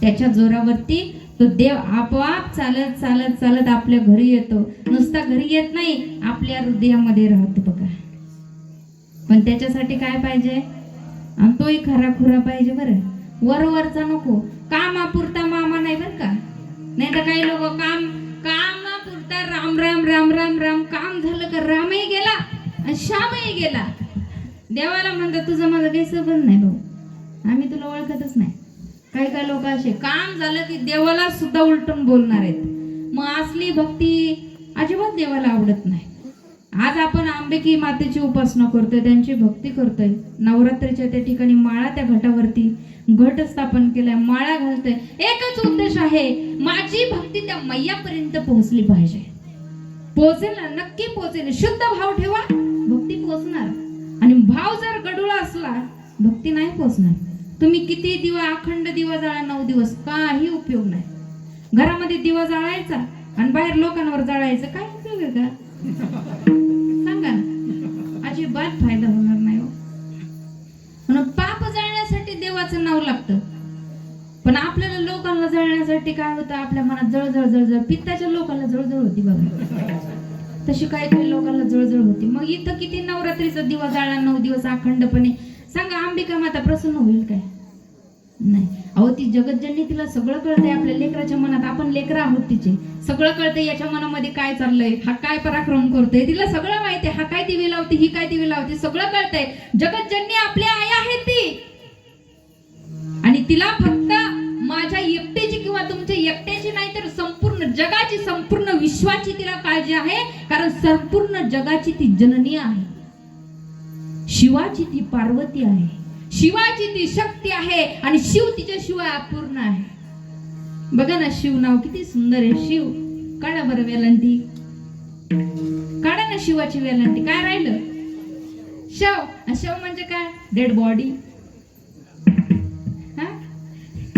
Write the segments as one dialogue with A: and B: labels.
A: त्याच्या जोरावरती तो देव आपोआप चालत चालत चालत आपल्या घरी येतो. नुसता घरी येत नाही आपल्या हृदयामध्ये राहतो बघा. पण त्याच्यासाठी काय पाहिजे? आणि तोही खरा खुरा पाहिजे बरं. वरवरचा नको. कामापुरता मामा नाही बरं का? नाही तर काही लोक काम कामापुरता राम राम राम राम राम काम झालं का रामही गेला आणि श्यामही गेला. देवाला म्हणतात तुझं माझं काही संबंध नाही भाऊ. आम्ही तुला ओळखतच नाही. काही काही लोक असे. काम झालं की देवाला सुद्धा उलटून बोलणार आहेत. मग असली भक्ती अजिबात देवाला आवडत नाही. आज आपण आंबेकी मातेची उपासना करतोय त्यांची भक्ती करतोय. नवरात्रीच्या त्या ठिकाणी माळा त्या घटावरती घट स्थापन केलाय माळा घालतोय. एकच उद्देश आहे माझी भक्ती त्या मैयापर्यंत पोहोचली पाहिजे. पोहोचेल ना नक्की पोहोचेल शुद्ध भाव ठेवा भक्ती पोहोचणार आणि भाव जर गडूळ असला भक्ती नाही पोहोचणार तुम्ही किती दिवा अखंड दिवा जाळा नऊ दिवस काही उपयोग नाही. घरामध्ये दिवा जाळायचा आणि बाहेर लोकांवर जाळायचं काय उपयोग आहे का? सांगा ना. अजिबात फायदा होणार नाही हो. म्हणून पाप जाळण्यासाठी देवाचं नाव लागतं. पण आपल्याला लोकांना जळण्यासाठी काय होतं? आपल्या मनात जळजळ जळजळ पित्ताच्या लोकांना जळजळ होती बघा. तशी काही काही लोकांना जळजळ होती. मग इथं किती नवरात्रीचा दिवा जाळला नऊ दिवस अखंडपणे सांगा अंबिका माता प्रसन्न होईल काय? नाही. अहो ती जगतजननी तिला सगळं कळतंय आपल्या लेकराच्या मनात. आपण लेकरं आहोत तिचे. सगळं कळतंय याच्या मनामध्ये काय चाललंय हा काय पराक्रम करतोय. तिला सगळं माहितीये हा काय दिवे लावते ही काय दिवे लावते सगळं कळतंय. जगतजननी आपली आई आहे ती. आणि तिला फक्त माझ्या एकट्याची किंवा तुमच्या एकट्याची नाही तर संपूर्ण जगाची संपूर्ण विश्वाची तिला काळजी आहे. कारण संपूर्ण जगाची ती जननी आहे. शिवाची ती पार्वती आहे. शिवाची ती शक्ती आहे आणि शिव तिच्या शिवाय अपूर्ण आहे. बघा ना शिव नाव किती सुंदर आहे. शिव काढा बरं वेलांटी. काढा ना शिवाची वेलांटी. काय राहिलं? शव. शव म्हणजे काय? डेड बॉडी हा?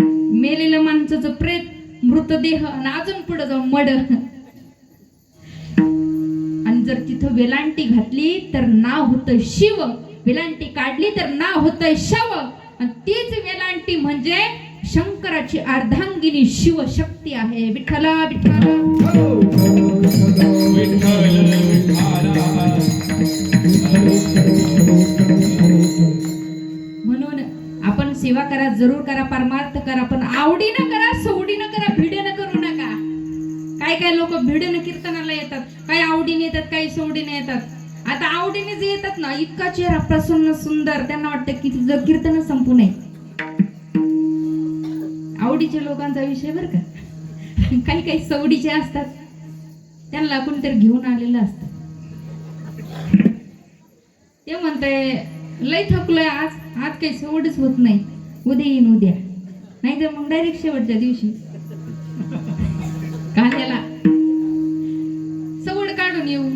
A: मेलेलं माणसाचं प्रेत मृतदेह आणि अजून पुढे जाऊन मड. आणि जर तिथं वेलांटी घातली तर नाव होतं शिव. वेलांटी काढली तर ना होतय शव. आणि तीच वेलांटी म्हणजे शंकराची अर्धांगिनी शिवशक्ती आहे. विठ्ठला विठ्ठला.
B: विठ्ठल
A: म्हणून आपण सेवा करा जरूर करा परमार्थ करा पण आवडीनं करा सवडीनं करा भिडेनं करू नका. काय काय लोक भिडेनं कीर्तनाला येतात काही आवडीने येतात काही सवडीने येतात. आता आवडीने जे येतात ना इतका चेहरा प्रसन्न सुंदर त्यांना वाटतं की तिचं कीर्तन संपू नये. आवडीच्या लोकांचा विषय बर का. काही काही सवडीचे असतात त्यांना कोणीतरी घेऊन आलेलं असतं. ते म्हणताय लय थकलोय आज आज काही सवडच होत नाही. उद्या येईन उद्या. नाही तर मग डायरेक्ट शेवटच्या दिवशी. कांद्याला. सवड काढून येऊ.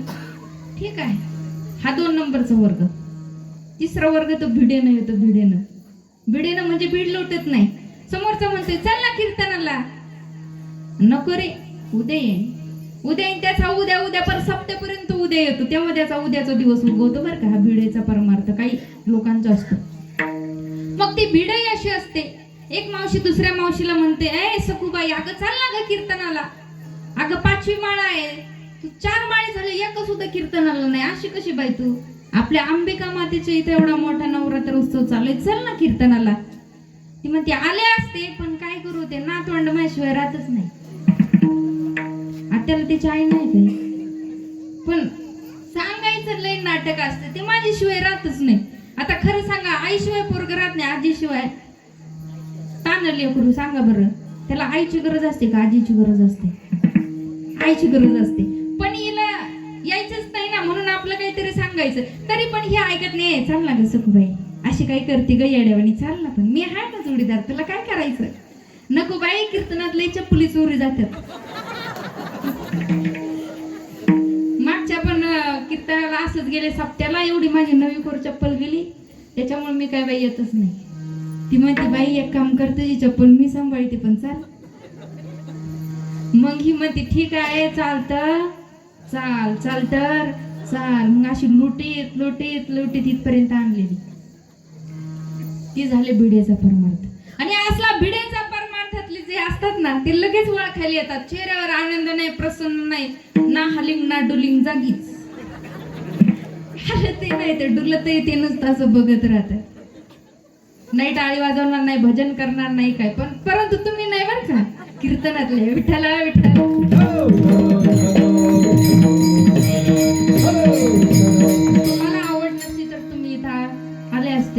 A: ठीक आहे. हा दोन नंबरचा वर्ग. तिसरा वर्ग तो भिडेनं येतो भिडेनं. भिडेनं म्हणजे भीड लोटत नाही. समोरचा म्हणतोय चल ना कीर्तनाला. नको रे उद्या येईन. उद्या येईन त्याचा उद्या उद्या पर सप्त्यापर्यंत उद्या येतो. तेव्हा त्याचा उद्याचा दिवस उगवतो बरं का हा भिडेचा परमार्थ. काही लोकांचा असतो. मग ती भिडही अशी असते. एक मावशी दुसऱ्या मावशीला म्हणते ए सखूबाई अगं चाल ना ग कीर्तनाला. अगं पाचवी माळा आहे. तू चार माळे झाले एक सुद्धा कीर्तनाला नाही. अशी कशी बाई तू? आपल्या अंबिका मातेच्या इथे एवढा मोठा नवरात्र उत्सव चालू आहे. चल ना कीर्तनाला. ती म्हणते आले असते पण काय करू ते? नातवंड माझ्याशिवाय राहतच नाही. आत्याला त्याची आई नाही काही पण सांगायचं लय नाटक असतं. ते माझ्याशिवाय राहतच नाही. आता खरं सांगा आईशिवाय पोरग राहत नाही आजीशिवाय? ताणले करू सांगा बरं. त्याला आईची गरज असते का आजीची गरज असते? आईची गरज असते. सांगायचं तरी पण हे ऐकत नाही. चालला ग सखूबाई अशी काय करते ग येड्यावानी चालला पण मी आहे ना जोडीदार? तुला काय करायचं? नको बाई कीर्तनात लय चप्पली चोरी जातात. मागच्या पण कीर्तनाला असंच गेले सप्त्याला एवढी माझी नवी कोर चप्पल गेली. त्याच्यामुळे मी काय बाई येतच नाही. ती म्हणते बाई एक काम करते जी चप्पल मी सांभाळते पण चाल. मग ही म्हणते ठीक आहे चालतं. चाल चाल तर. चाल मग अशी लुटीत लुटीत लुटीत इथपर्यंत आणलेली. ती झाले भिडेचा परमार्थ. आणि असला भिडेचा परमार्थ्यातले जे असतात ना ते लगेच खाली येतात. चेहऱ्यावर आनंद नाही प्रसन्न नाही ना हलिंग ना डुलिंग जागीच. ते नाही ते डुलत ते नुसतं असं बघत राहत. नाही टाळी वाजवणार नाही भजन करणार नाही काय पण. परंतु तुम्ही नाही बरं का कीर्तनातले विठ्ठला. विठ्ठल हो.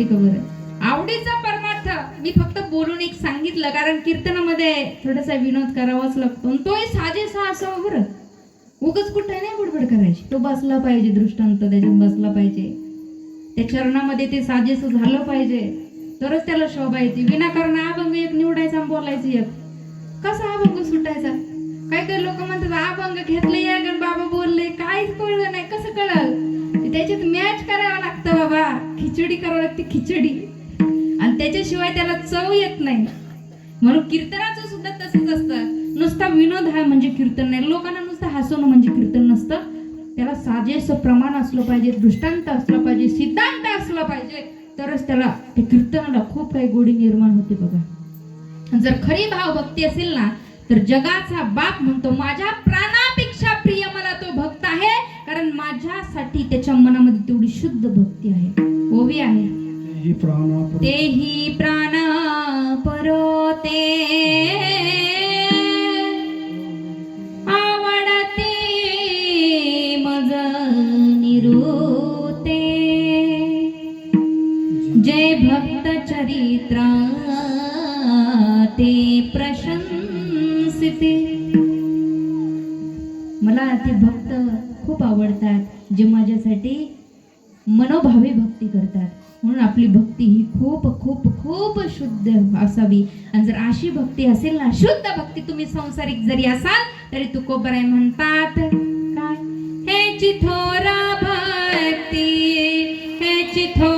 A: ते कवर. आवडीचा परमार्थ मी फक्त बोलून एक सांगितलं कारण कीर्तनामध्ये थोडासा विनोद करावाच लागतो. तोही साजेसा असावा बरं. उगच कुठे नाही बुडबड करायची. तो बसला पाहिजे दृष्टांत त्याच्यात बसला पाहिजे. त्या चरणामध्ये ते साजेस झालं पाहिजे. तरच त्याला शोभा येते. विनाकारण अभंग एक निवडायचा बोलायचं एक. कसा अभंग सुटायचा? काय काय लोक म्हणतात अभंग घेतले या गण बाबा बोलले. काहीच कळलं नाही. कसं कळलं? खिचडी करावं लागते खिचडी. आणि त्याच्याशिवाय त्याला चव येत नाही. म्हणून कीर्तनाचं सुद्धा तसंच असतं. नुसता विनोद हा म्हणजे कीर्तन नाही. लोकांना नुसतं हसवणं म्हणजे कीर्तन नसतं. त्याला साजेस प्रमाण असलं पाहिजे दृष्टांत असलं पाहिजे सिद्धांत असलं पाहिजे तरच त्याला त्या कीर्तनाला खूप काही गोडी निर्माण होते बघा. जर खरी भाव भक्ती असेल ना तर जगाचा बाप म्हणतो माझ्या प्राणापेक्षा प्रिय मला तो भक्त आहे कारण माझ्यासाठी त्याच्या मनामध्ये तेवढी शुद्ध भक्ती आहे. ओवी आहे.
B: ही
A: तेही प्राण परोते आवडते मज निरुते. जय भक्त चरित्र ते प्रशंसिते. मला ते भक्त खूप आवडतात जे माझ्यासाठी मनोभावे भक्ती करतात. म्हणून आपली भक्ती ही खूप खूप खूप शुद्ध असावी. आणि जर अशी भक्ती असेल ना शुद्ध भक्ती तुम्ही संसारिक जरी असाल तरी तुकोबराय म्हणतात काय? हे चिथोरा भक्ती हे चिथो